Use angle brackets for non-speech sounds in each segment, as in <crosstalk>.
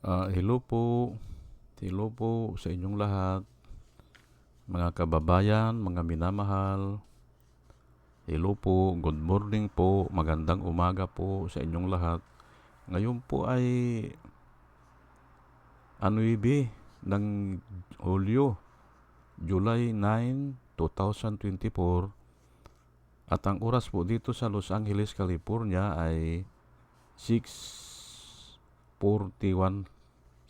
Ah, hello po. Hello po sa inyong lahat. Mga kababayan, mga minamahal. Hello po, good morning po, magandang umaga po sa inyong lahat. Ngayon po ay ano ng Hulyo, July 9, 2024. At ang oras po dito sa Los Angeles, California ay 6.41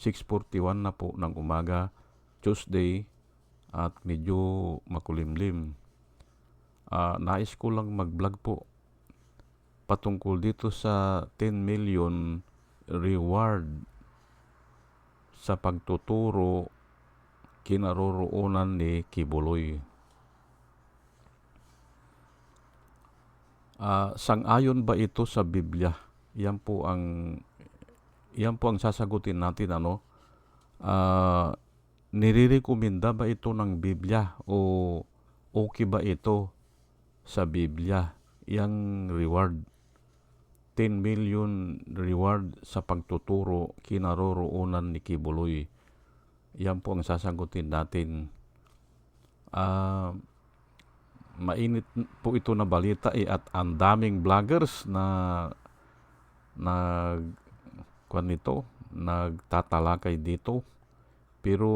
6.41 na po ng umaga, Tuesday, at medyo makulimlim. Ah, nais ko lang mag-vlog po patungkol dito sa 10 million reward sa pagtuturo kinaroroonan ni Kibuloy. Ah, sang-ayon ba ito sa Biblia? Yan po ang yan po ang sasagutin natin ano. Ah, nirirekomenda ba ito ng Biblia o okay ba ito sa Biblia? Yang reward 10 million reward sa pagtuturo kinaroroonan ni Kibuloy. Yan po ang sasagutin natin. Ah, mainit po ito na balita eh, at ang daming vloggers na nag kwan nito, nagtatalakay dito. Pero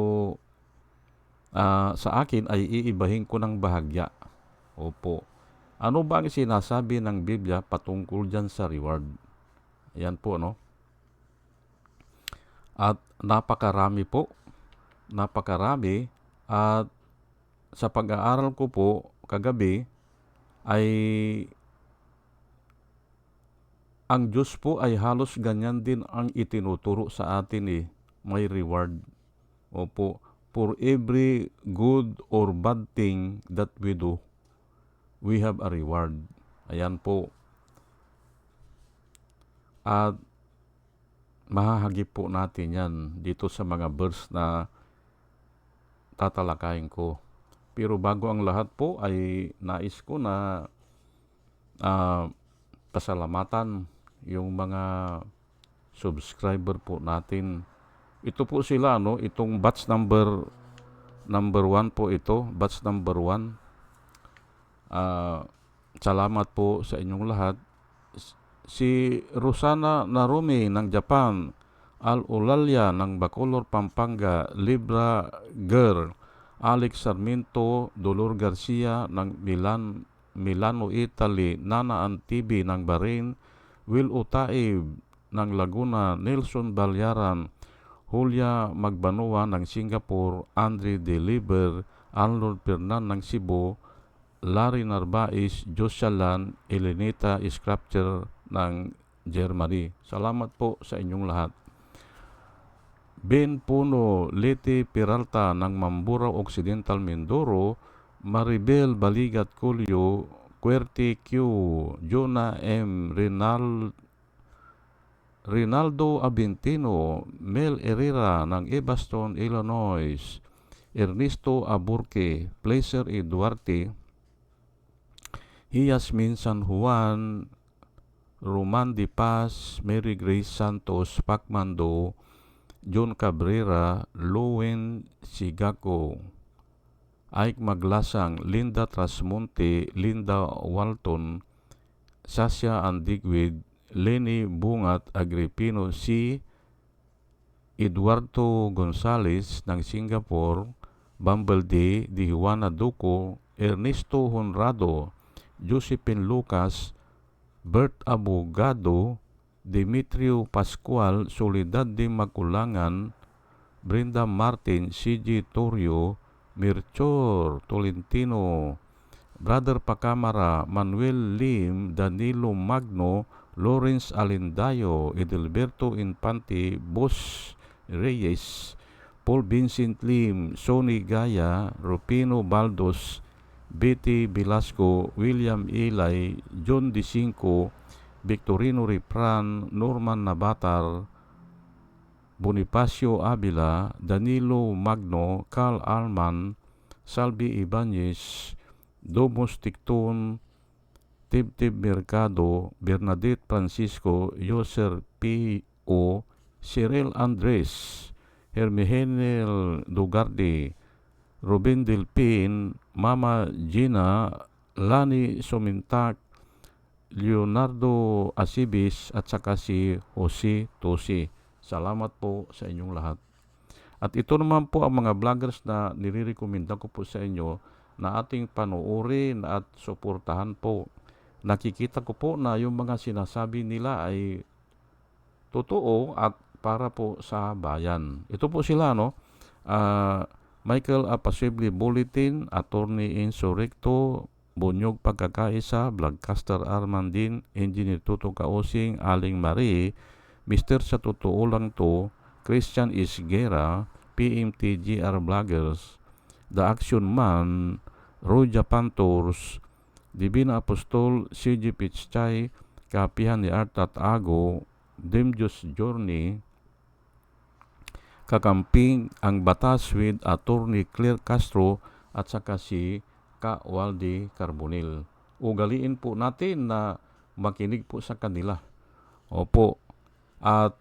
ah, sa akin ay iibahin ko ng bahagya. Opo. Ano ba ang sinasabi ng Biblia patungkol dyan sa reward? Yan po, no? At napakarami po. Napakarami. At sa pag-aaral ko po kagabi ay ang Diyos po ay halos ganyan din ang itinuturo sa atin eh. May reward. Opo. For every good or bad thing that we do, we have a reward. Ayan po. At mahahagip po natin yan dito sa mga verse na tatalakayin ko. Pero bago ang lahat po ay nais ko na uh, pasalamatan yung mga subscriber po natin. Ito po sila, no? Itong batch number number 1 po ito, batch number 1. Uh, salamat po sa inyong lahat. Si Rosana Narumi ng Japan, Al Ulalya ng Bacolor, Pampanga, Libra Girl, Alex Sarmiento, Dolor Garcia ng Milan, Milano, Italy, Nana Antibi ng Bahrain, Will Utaib ng Laguna, Nelson Balyaran, Julia Magbanua ng Singapore, Andre Deliver, Arnold Pernan ng Cebu, Larry Narbais, Joshalan, Elenita Scripture ng Germany. Salamat po sa inyong lahat. Ben Puno, Leti Peralta ng Mamburao Occidental Mindoro, Maribel Baligat Culio, Querte Q, Jonah M. Rinal, Rinaldo Abintino, Mel Herrera ng Ebaston, Illinois, Ernesto Aburque, Placer E. Duarte, Hiasmin San Juan, Roman Di Paz, Mary Grace Santos, Pacmando, John Cabrera, Lowen Sigako, Ike Maglasang, Linda Trasmonte, Linda Walton, Sasha Andigwid, Lenny Bungat Agripino C. Eduardo Gonzales ng Singapore, Bumblebee, Di Juana Duco, Ernesto Honrado, Josephine Lucas, Bert Abogado, Demetrio Pascual, Soledad de Maculangan, Brenda Martin, CG Torio, Mirchor Tolentino, Brother Pacamara, Manuel Lim, Danilo Magno, Lawrence Alindayo, Edelberto Infante, Boss Reyes, Paul Vincent Lim, Sonny Gaya, Rupino Baldos, Betty Velasco, William Ilay, John DeCinco, Victorino Ripran, Norman Nabatar, Bonifacio Avila, Danilo Magno, Carl Alman, Salvi Ibanez, Domos Ticton, Tibtib Mercado, Bernadette Francisco, Yoser P.O., Cyril Andres, Hermihenel Dugardi, Ruben Delpin, Mama Gina, Lani Sumintak, Leonardo Asibis at saka si Jose Tosi. Salamat po sa inyong lahat. At ito naman po ang mga vloggers na nirirekomenda ko po sa inyo na ating panuorin at suportahan po. Nakikita ko po na yung mga sinasabi nila ay totoo at para po sa bayan. Ito po sila, no? Ah, Michael Apasibli Bulletin, Attorney Insurrecto, Bunyog Pagkakaisa, Vlogcaster Armandin, Engineer Tuto Kaosing, Aling Marie, Mr. Sa Totoo Lang To, Christian Isgera, PMTGR Vloggers, The Action Man, Roja Pantors, Divina Apostol, CG Pichchay, Kapihan ni Art at Ago, Demjus Journey, Kakamping ang Batas with Attorney Claire Castro at saka si Ka Waldi Carbonil. Ugaliin po natin na makinig po sa kanila. Opo. At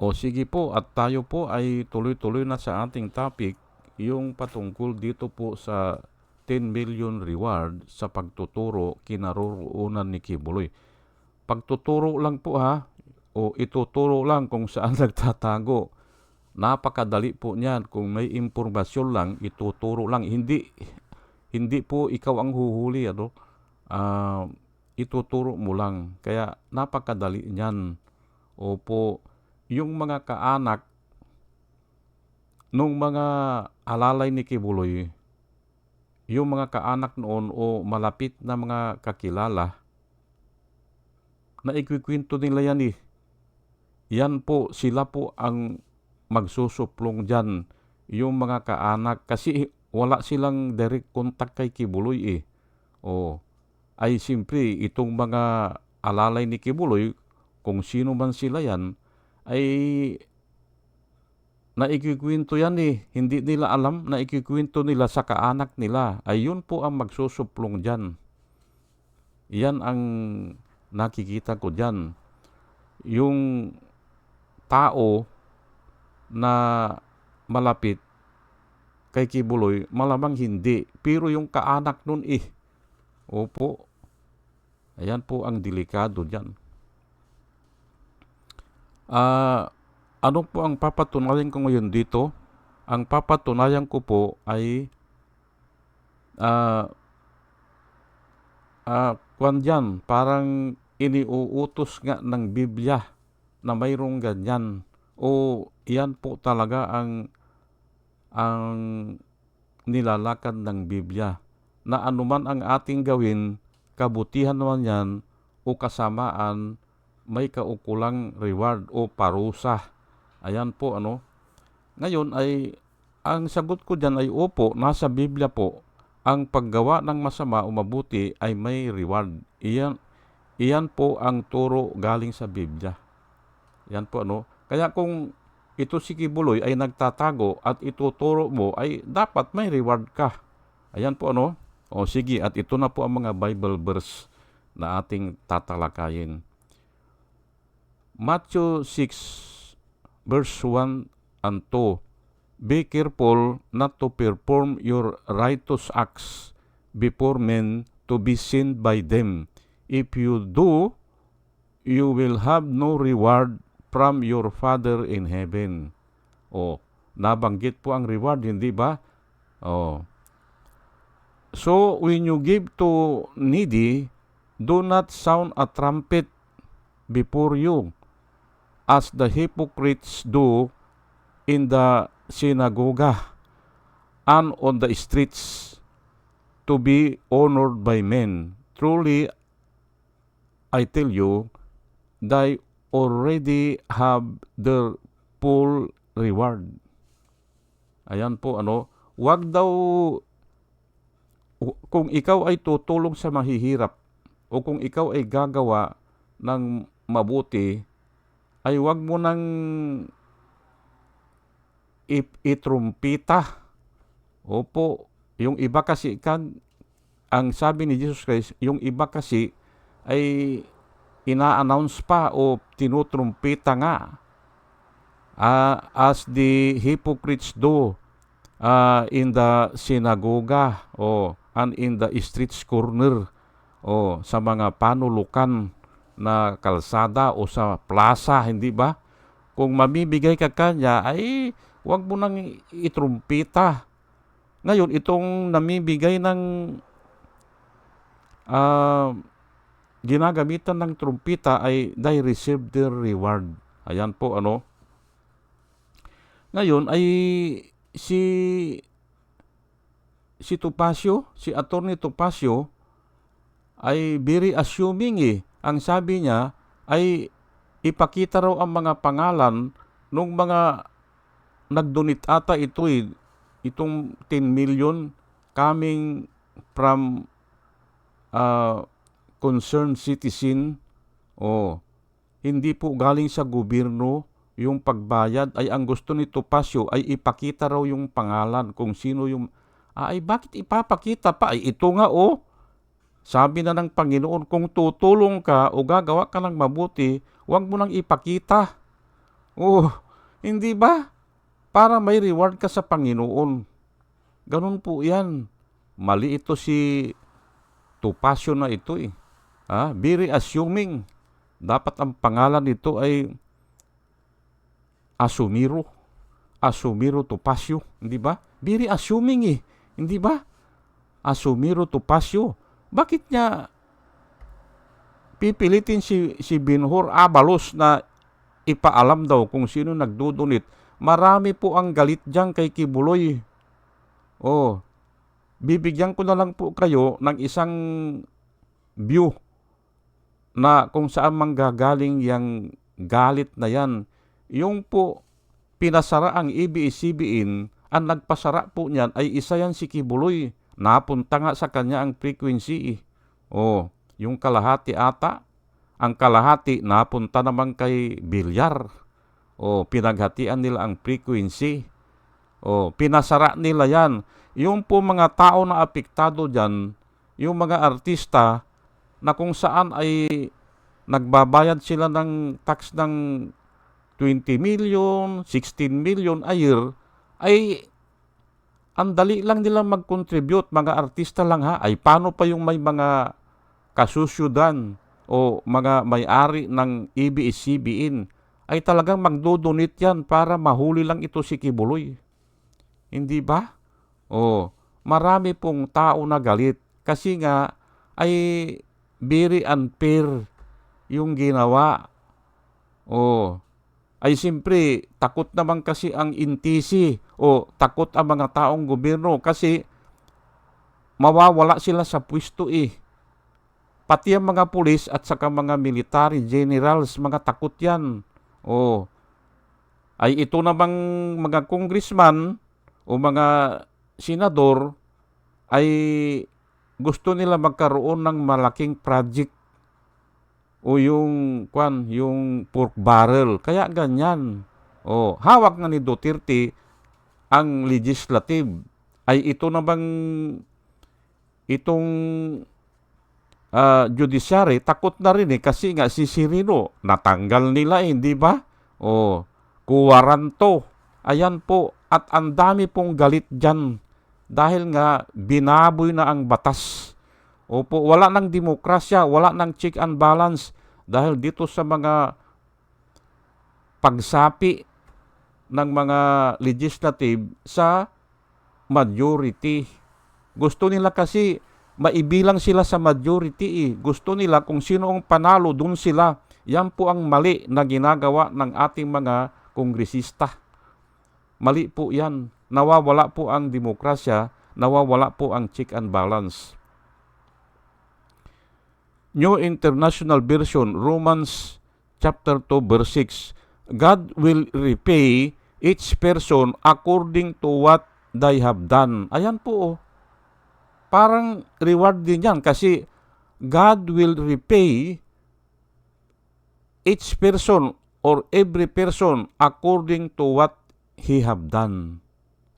o sige po at tayo po ay tuloy-tuloy na sa ating topic yung patungkol dito po sa 10 million reward sa pagtuturo kinaroroonan ni Kibuloy. Pagtuturo lang po ha, o ituturo lang kung saan <laughs> nagtatago. Napakadali po niyan. Kung may impormasyon lang, ituturo lang. Hindi hindi po ikaw ang huhuli. Ano? Ah, ituturo mo lang. Kaya napakadali niyan. Opo, yung mga kaanak nung mga alalay ni Kibuloy, yung mga kaanak noon o malapit na mga kakilala, na ikwikwento nila yan eh. Yan po, sila po ang magsusuplong dyan. Yung mga kaanak, kasi wala silang direct contact kay Kibuloy eh. O, ay simpre, itong mga alalay ni Kibuloy, kung sino man sila yan, ay naikikwento yan eh. Hindi nila alam na ikikwento nila sa kaanak nila. Ay yun po ang magsusuplong dyan. Yan ang nakikita ko dyan. Yung tao na malapit kay Kibuloy, malamang hindi. Pero yung kaanak nun eh. Opo. Ayan po ang delikado dyan. Ah, ano po ang papatunayan ko ngayon dito? Ang papatunayan ko po ay ah ah kwan dyan, parang iniuutos nga ng Biblia na mayroong ganyan. O yan po talaga ang ang nilalakad ng Biblia na anuman ang ating gawin, kabutihan naman yan o kasamaan, may kaukulang reward o parusa. Ayan po ano. Ngayon ay ang sagot ko diyan ay opo, nasa Biblia po. Ang paggawa ng masama o mabuti ay may reward. Iyan, iyan po ang turo galing sa Biblia. Yan po ano. Kaya kung ito si Kibuloy ay nagtatago at ituturo mo ay dapat may reward ka. Ayan po ano. O sige, at ito na po ang mga Bible verse na ating tatalakayin. Matthew 6 verse 1 and 2. Be careful not to perform your righteous acts before men to be seen by them. If you do, you will have no reward from your Father in heaven. O, nabanggit po ang reward, hindi ba? O. So, when you give to needy, do not sound a trumpet before you, as the hypocrites do in the synagogue and on the streets to be honored by men. Truly, I tell you, they already have their full reward. Ayan po ano, wag daw kung ikaw ay tutulong sa mahihirap o kung ikaw ay gagawa ng mabuti, ay wag mo nang itrumpita. Opo, yung iba kasi kan ang sabi ni Jesus Christ, yung iba kasi ay ina-announce pa o tinutrumpita nga. uh, as the hypocrites do uh, in the sinagoga o and in the streets corner o sa mga panulukan na kalsada o sa plaza, hindi ba? Kung mamibigay ka kanya, ay huwag mo nang itrumpita. Ngayon, itong namibigay ng uh, ginagamitan ng trumpita ay they receive their reward. Ayan po ano. Ngayon ay si si Topacio, si Attorney Topacio ay very assuming eh. Ang sabi niya ay ipakita raw ang mga pangalan nung mga nagdonate ata ito eh, itong 10 million coming from uh, concerned citizen. O hindi po galing sa gobyerno yung pagbayad. Ay ang gusto ni Topacio ay ipakita raw yung pangalan kung sino yung ah, ay bakit ipapakita pa? Ay ito nga oh sabi na ng Panginoon kung tutulong ka o gagawa ka ng mabuti huwag mo nang ipakita oh hindi ba para may reward ka sa Panginoon ganun po yan mali ito si Topacio na ito eh Ah, very assuming. Dapat ang pangalan nito ay Asumiro. Asumiro Topacio, hindi ba? Very assuming eh, hindi ba? Asumiro Topacio. Bakit niya pipilitin si, si Binhor Abalos na ipaalam daw kung sino nagdudunit? Marami po ang galit dyan kay Kibuloy. Oh, bibigyan ko na lang po kayo ng isang view na kung saan manggagaling yung galit na yan. Yung po pinasara ang ABS-CBN, ang nagpasara po niyan ay isa yan si Kibuloy. Napunta nga sa kanya ang frequency. O, yung kalahati ata, ang kalahati napunta naman kay Bilyar. O, pinaghatian nila ang frequency. O, pinasara nila yan. Yung po mga tao na apektado dyan, yung mga artista, na kung saan ay nagbabayad sila ng tax ng 20 million, 16 million a year, ay ang dali lang nila mag-contribute, mga artista lang ha, ay paano pa yung may mga kasusyudan o mga may-ari ng ABS-CBN, ay talagang magdodonate yan para mahuli lang ito si Kibuloy. Hindi ba? O, marami pong tao na galit kasi nga ay very unfair yung ginawa. O, ay siyempre, takot naman kasi ang intisi o takot ang mga taong gobyerno kasi mawawala sila sa pwesto eh. Pati ang mga pulis at saka mga military generals, mga takot yan. O, ay ito namang mga congressman o mga senador ay gusto nila magkaroon ng malaking project o yung kwan, yung pork barrel. Kaya ganyan. O, hawak nga ni Duterte ang legislative. Ay ito na bang itong uh, judiciary, takot na rin eh kasi nga si Sirino, natanggal nila eh, di ba? O, kuwaranto. Ayan po, at ang dami pong galit dyan dahil nga binaboy na ang batas. Opo, wala nang demokrasya, wala nang check and balance dahil dito sa mga pagsapi ng mga legislative sa majority. Gusto nila kasi maibilang sila sa majority eh. Gusto nila kung sino ang panalo, dun sila. Yan po ang mali na ginagawa ng ating mga kongresista. Mali po yan nawawala po ang demokrasya, nawawala po ang check and balance. New International Version, Romans chapter 2 verse 6. God will repay each person according to what they have done. Ayan po oh. Parang reward din yan kasi God will repay each person or every person according to what he have done.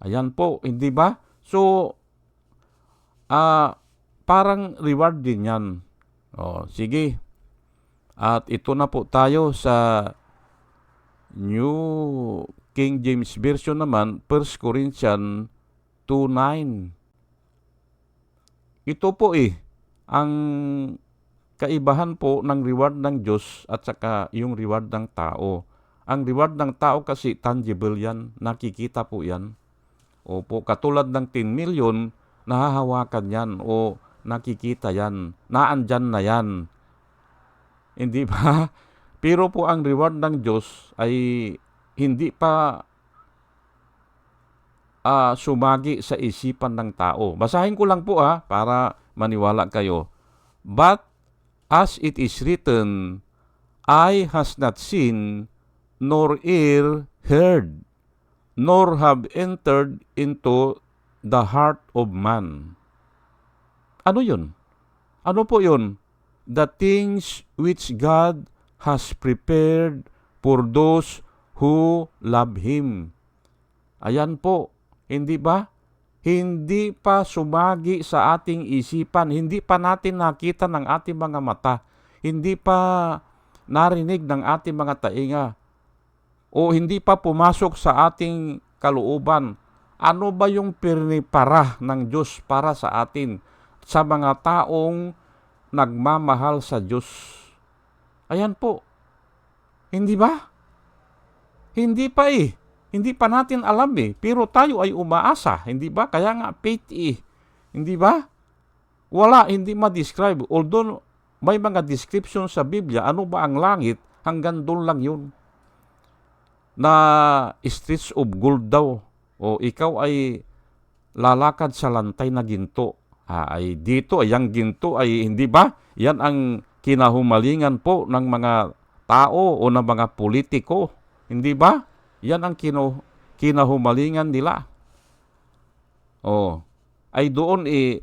Ayan po, hindi ba? So, uh, parang reward din yan. O, sige. At ito na po tayo sa New King James Version naman, 1 Corinthians 2.9. Ito po eh, ang kaibahan po ng reward ng Diyos at saka yung reward ng tao. Ang reward ng tao kasi tangible yan, nakikita po yan. Opo, katulad ng 10 million, nahahawakan yan o nakikita yan, naandyan na yan. Hindi ba? <laughs> Pero po ang reward ng Diyos ay hindi pa ah, sumagi sa isipan ng tao. Basahin ko lang po ah, para maniwala kayo. But as it is written, eye has not seen, nor ear heard, nor have entered into the heart of man. Ano yun? Ano po yun? The things which God has prepared for those who love Him. Ayan po, hindi ba? Hindi pa sumagi sa ating isipan, hindi pa natin nakita ng ating mga mata, hindi pa narinig ng ating mga tainga, o hindi pa pumasok sa ating kalooban. Ano ba yung pinipara ng Diyos para sa atin, sa mga taong nagmamahal sa Diyos? Ayan po. Hindi ba? Hindi pa eh. Hindi pa natin alam eh. Pero tayo ay umaasa. Hindi ba? Kaya nga faith eh. Hindi ba? Wala, hindi ma-describe. Although may mga description sa Biblia, ano ba ang langit? Hanggang doon lang yun. Na streets of gold daw. O ikaw ay lalakad sa lantay na ginto. Ah, ay dito, ay ang ginto ay hindi ba? Yan ang kinahumalingan po ng mga tao o ng mga politiko. Hindi ba? Yan ang kino, kinahumalingan nila. Oh, ay doon i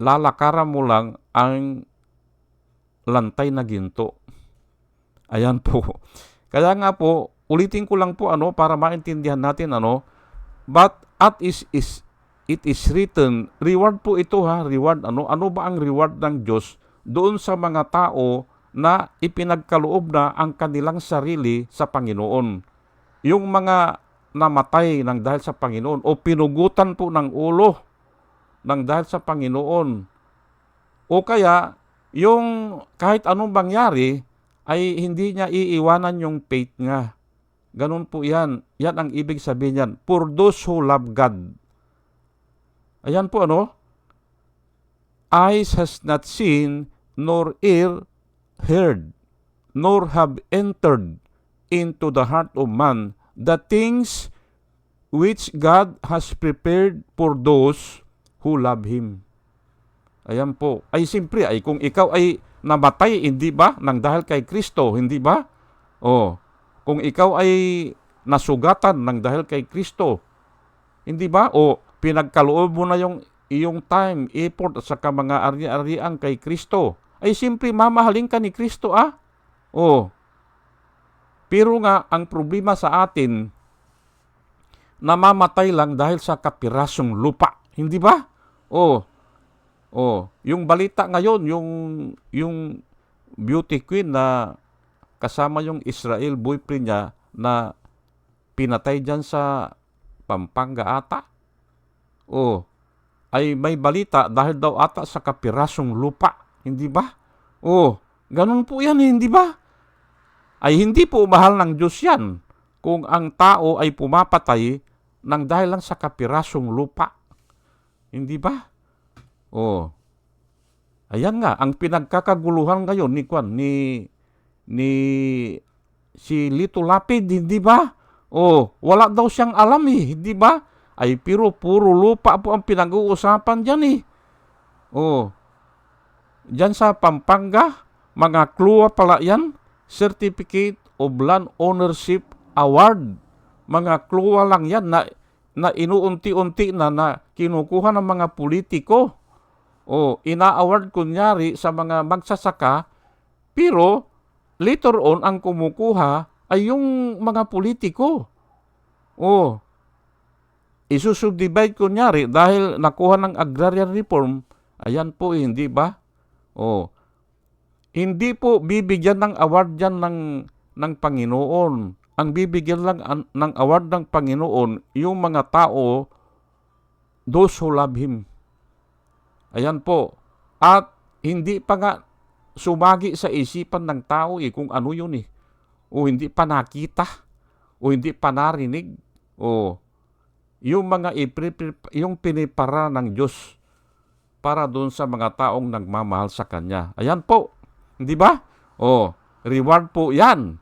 lalakaran mo lang ang lantay na ginto. Ayan po. Kaya nga po, ulitin ko lang po ano para maintindihan natin ano, but at is is it is written, reward po ito ha, reward ano, ano ba ang reward ng Diyos doon sa mga tao na ipinagkaloob na ang kanilang sarili sa Panginoon yung mga namatay ng dahil sa Panginoon o pinugutan po ng ulo ng dahil sa Panginoon. O kaya, yung kahit anong mangyari, ay hindi niya iiwanan yung faith nga. Ganun po yan. Yan ang ibig sabihin yan. For those who love God. Ayan po ano? Eyes has not seen, nor ear heard, nor have entered into the heart of man the things which God has prepared for those who love Him. Ayan po. Ay simpre, ay kung ikaw ay namatay, hindi ba? Nang dahil kay Kristo, hindi ba? O, kung ikaw ay nasugatan nang dahil kay Kristo, hindi ba? O, pinagkaloob mo na yung iyong time, effort, at saka mga ari-arian kay Kristo, ay simpre mamahalin ka ni Kristo, ah? O, pero nga, ang problema sa atin, namamatay lang dahil sa kapirasong lupa. Hindi ba? Oh, oh, yung balita ngayon, yung, yung beauty queen na kasama yung Israel boyfriend niya na pinatay dyan sa Pampanga ata. Oh, ay may balita dahil daw ata sa kapirasong lupa. Hindi ba? Oh, ganun po yan, hindi ba? ay hindi po mahal ng Diyos yan kung ang tao ay pumapatay ng dahil lang sa kapirasong lupa. Hindi ba? Oh. Ayan nga, ang pinagkakaguluhan ngayon ni Kwan, ni, ni si Lito Lapid, hindi ba? Oh, wala daw siyang alam eh, hindi ba? Ay, pero puro lupa po ang pinag-uusapan dyan eh. Oh, dyan sa Pampanga, mga kluwa pala yan, Certificate of Land Ownership Award. Mga kluwa lang yan na, na inuunti-unti na na kinukuha ng mga politiko. O ina-award kunyari sa mga magsasaka, pero later on ang kumukuha ay yung mga politiko. O isusubdivide kunyari dahil nakuha ng agrarian reform, ayan po eh, hindi ba? O hindi po bibigyan ng award yan ng, ng Panginoon. ang bibigyan lang an- ng award ng Panginoon yung mga tao, those who love Him. Ayan po. At hindi pa nga sumagi sa isipan ng tao eh kung ano yun eh. O hindi pa nakita. O hindi pa narinig. O yung mga yung pinipara ng Diyos para doon sa mga taong nagmamahal sa Kanya. Ayan po. Hindi ba? O, reward po yan.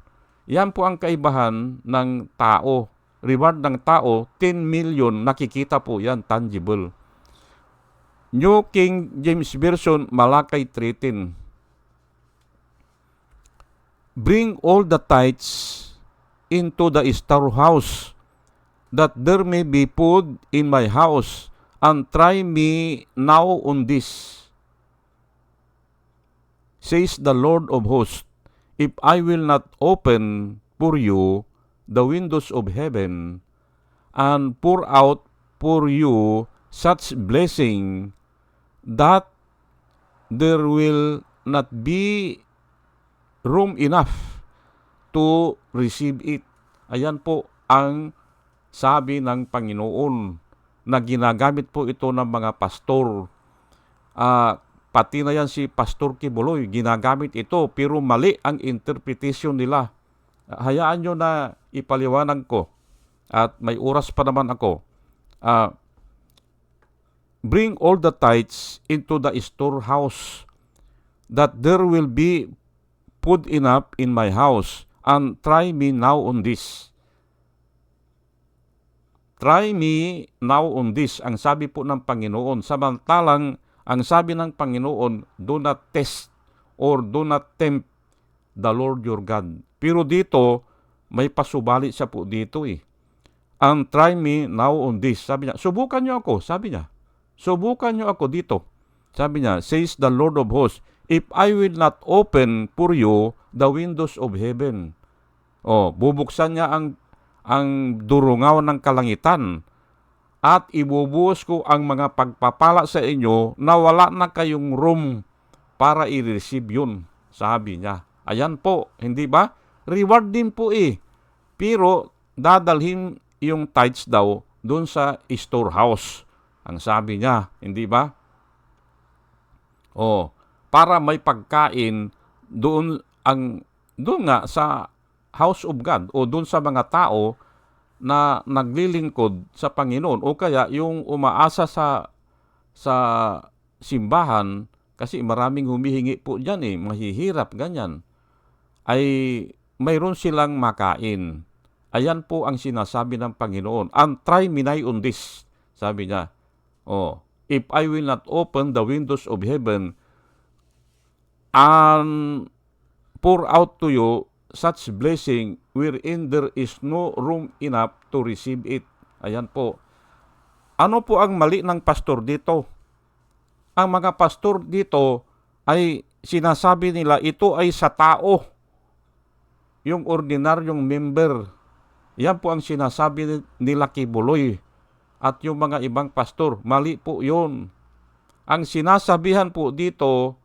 Yan po ang kaibahan ng tao. Reward ng tao, 10 million, nakikita po yan, tangible. New King James Version, Malakay 3.10 Bring all the tithes into the storehouse, that there may be food in my house, and try me now on this, says the Lord of hosts, if I will not open for you the windows of heaven, and pour out for you such blessing that there will not be room enough to receive it. Ayan po ang sabi ng Panginoon na ginagamit po ito ng mga pastor. Ah, pati na yan si Pastor Kibuloy, ginagamit ito pero mali ang interpretation nila. Hayaan nyo na ipaliwanag ko at may oras pa naman ako. Ah, bring all the tithes into the storehouse that there will be food enough in my house and try me now on this. Try me now on this, ang sabi po ng Panginoon. Samantalang, ang sabi ng Panginoon, do not test or do not tempt the Lord your God. Pero dito, may pasubali siya po dito eh. And try me now on this. Sabi niya, subukan niyo ako. Sabi niya, subukan niyo ako dito. Sabi niya, says the Lord of hosts, if I will not open for you the windows of heaven. Oh, bubuksan niya ang ang durungaw ng kalangitan at ibubuhos ko ang mga pagpapala sa inyo na wala na kayong room para i-receive yun, sabi niya. Ayan po, hindi ba? Reward din po eh. Pero dadalhin yung tithes daw doon sa storehouse. Ang sabi niya, hindi ba? Oh, para may pagkain doon ang doon nga sa house of God o doon sa mga tao na naglilingkod sa Panginoon o kaya yung umaasa sa sa simbahan kasi maraming humihingi po diyan eh, mahihirap ganyan ay mayroon silang makain. Ayan po ang sinasabi ng Panginoon. And try me on this, sabi niya. Oh, if I will not open the windows of heaven and pour out to you such blessing wherein there is no room enough to receive it. Ayan po. Ano po ang mali ng pastor dito? Ang mga pastor dito ay sinasabi nila ito ay sa tao. Yung ordinaryong member. Yan po ang sinasabi nila Kibuloy at yung mga ibang pastor. Mali po yun. Ang sinasabihan po dito,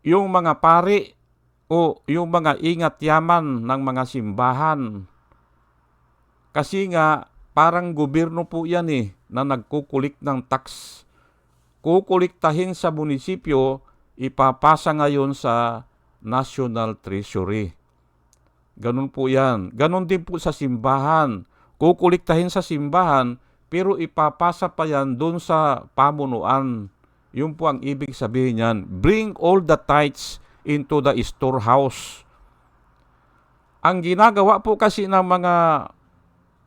yung mga pari o yung mga ingat yaman ng mga simbahan. Kasi nga, parang gobyerno po yan eh, na nagkukulik ng tax. Kukuliktahin sa munisipyo, ipapasa ngayon sa National Treasury. Ganun po yan. Ganun din po sa simbahan. Kukuliktahin sa simbahan, pero ipapasa pa yan doon sa pamunuan. Yun po ang ibig sabihin niyan. Bring all the tithes into the storehouse. Ang ginagawa po kasi ng mga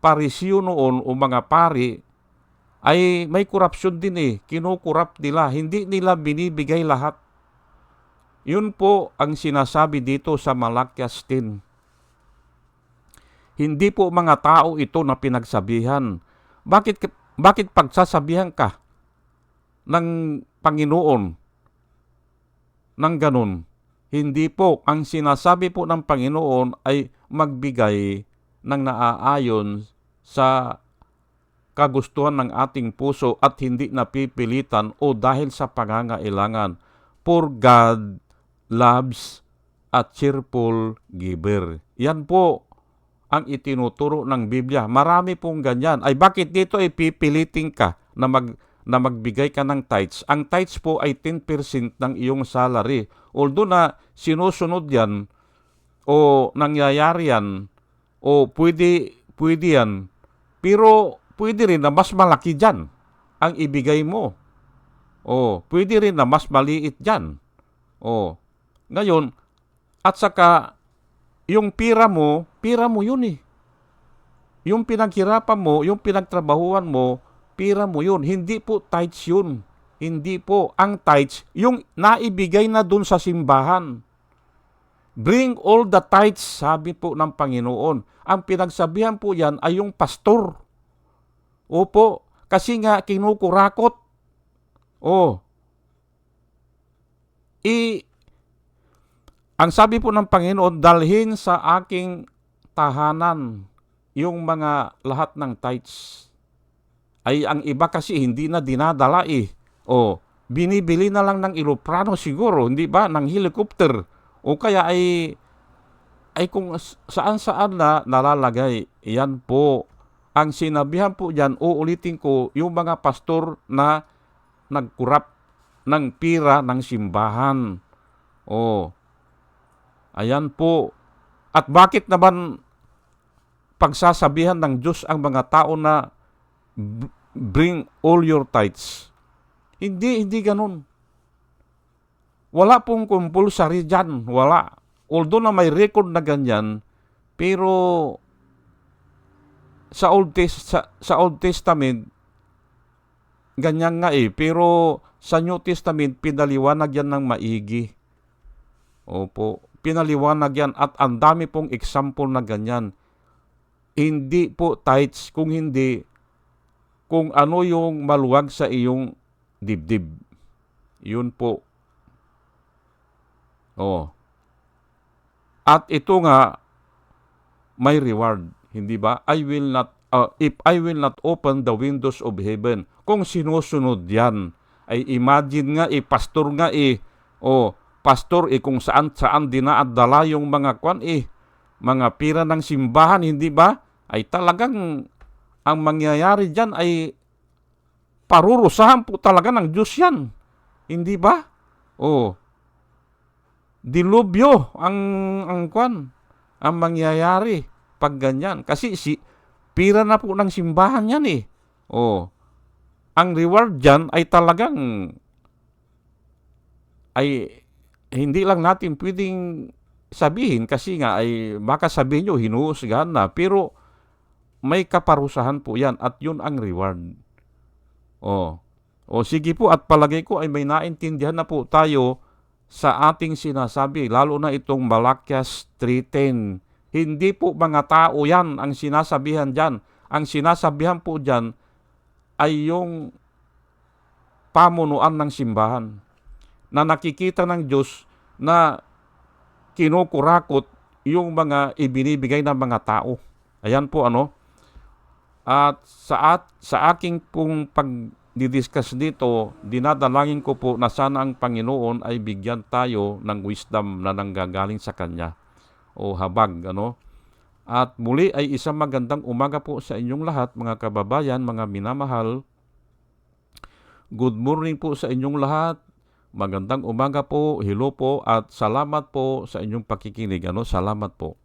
parisyo noon o mga pari ay may korupsyon din eh. Kinukurap nila. Hindi nila binibigay lahat. Yun po ang sinasabi dito sa Malakias 10. Hindi po mga tao ito na pinagsabihan. Bakit, bakit pagsasabihan ka ng Panginoon ng ganun? Hindi po. Ang sinasabi po ng Panginoon ay magbigay ng naaayon sa kagustuhan ng ating puso at hindi napipilitan o dahil sa pangangailangan. For God loves a cheerful giver. Yan po ang itinuturo ng Biblia. Marami pong ganyan. Ay bakit dito ay pipilitin ka na mag na magbigay ka ng tithes. Ang tithes po ay 10% ng iyong salary. Although na sinusunod yan o nangyayari yan o pwede, pwede yan, pero pwede rin na mas malaki dyan ang ibigay mo. O pwede rin na mas maliit dyan. O ngayon, at saka yung pira mo, pira mo yun eh. Yung pinaghirapan mo, yung pinagtrabahuan mo, pira mo yun. Hindi po tithes yun. Hindi po. Ang tithes, yung naibigay na dun sa simbahan. Bring all the tithes, sabi po ng Panginoon. Ang pinagsabihan po yan ay yung pastor. Opo, kasi nga kinukurakot. Oh. I, ang sabi po ng Panginoon, dalhin sa aking tahanan yung mga lahat ng tithes ay ang iba kasi hindi na dinadala eh. O, binibili na lang ng eroplano siguro, hindi ba? Ng helicopter. O kaya ay ay kung saan-saan na nalalagay. Yan po. Ang sinabihan po dyan, uulitin ko, yung mga pastor na nagkurap ng pira ng simbahan. O, ayan po. At bakit naman pagsasabihan ng Diyos ang mga tao na bring all your tithes. Hindi, hindi ganun. Wala pong compulsory dyan. Wala. Although na may record na ganyan, pero sa Old, Test, sa, sa Old Testament, ganyan nga eh. Pero sa New Testament, pinaliwanag yan ng maigi. Opo. Pinaliwanag yan at ang dami pong example na ganyan. Hindi po tithes kung hindi kung ano yung maluwag sa iyong dibdib. Yun po. Oh. At ito nga may reward, hindi ba? I will not uh, if I will not open the windows of heaven. Kung sinusunod 'yan, ay imagine nga eh pastor nga eh oh, pastor eh kung saan saan dinaadala yung mga kwan eh mga pira ng simbahan, hindi ba? Ay talagang ang mangyayari dyan ay parurusahan po talaga ng Diyos yan. Hindi ba? Oh. Dilubyo ang ang kwan ang mangyayari pag ganyan kasi si pira na po ng simbahan yan eh. Oh. Ang reward diyan ay talagang ay hindi lang natin pwedeng sabihin kasi nga ay baka sabihin nyo hinuhusgahan na pero may kaparusahan po yan at yun ang reward. O, o sige po at palagay ko ay may naintindihan na po tayo sa ating sinasabi, lalo na itong Malakias 3.10. Hindi po mga tao yan ang sinasabihan dyan. Ang sinasabihan po dyan ay yung pamunuan ng simbahan na nakikita ng Diyos na kinukurakot yung mga ibinibigay ng mga tao. Ayan po ano. At sa, at, sa aking pong pagdidiscuss dito, dinadalangin ko po na sana ang Panginoon ay bigyan tayo ng wisdom na nanggagaling sa Kanya o habag. Ano? At muli ay isang magandang umaga po sa inyong lahat mga kababayan, mga minamahal. Good morning po sa inyong lahat. Magandang umaga po, hello po at salamat po sa inyong pakikinig. Ano? Salamat po.